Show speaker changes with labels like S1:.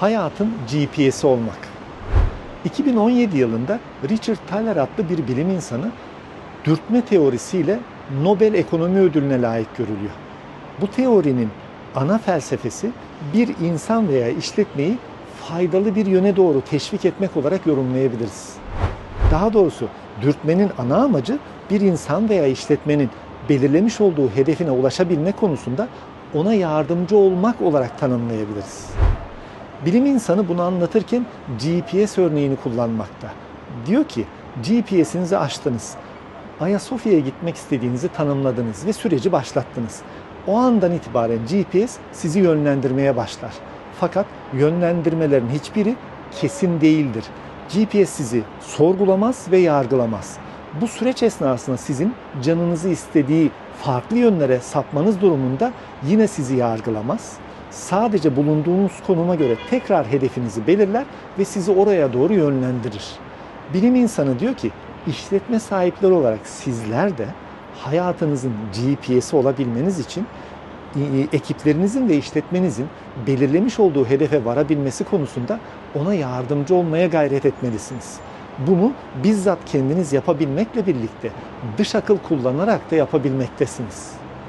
S1: hayatın GPS'i olmak. 2017 yılında Richard Thaler adlı bir bilim insanı dürtme teorisiyle Nobel Ekonomi Ödülüne layık görülüyor. Bu teorinin ana felsefesi bir insan veya işletmeyi faydalı bir yöne doğru teşvik etmek olarak yorumlayabiliriz. Daha doğrusu dürtmenin ana amacı bir insan veya işletmenin belirlemiş olduğu hedefine ulaşabilme konusunda ona yardımcı olmak olarak tanımlayabiliriz. Bilim insanı bunu anlatırken GPS örneğini kullanmakta. Diyor ki GPS'inizi açtınız. Ayasofya'ya gitmek istediğinizi tanımladınız ve süreci başlattınız. O andan itibaren GPS sizi yönlendirmeye başlar. Fakat yönlendirmelerin hiçbiri kesin değildir. GPS sizi sorgulamaz ve yargılamaz. Bu süreç esnasında sizin canınızı istediği farklı yönlere sapmanız durumunda yine sizi yargılamaz. Sadece bulunduğunuz konuma göre tekrar hedefinizi belirler ve sizi oraya doğru yönlendirir. Bilim insanı diyor ki işletme sahipleri olarak sizler de hayatınızın GPS'i olabilmeniz için e, ekiplerinizin ve işletmenizin belirlemiş olduğu hedefe varabilmesi konusunda ona yardımcı olmaya gayret etmelisiniz. Bunu bizzat kendiniz yapabilmekle birlikte dış akıl kullanarak da yapabilmektesiniz.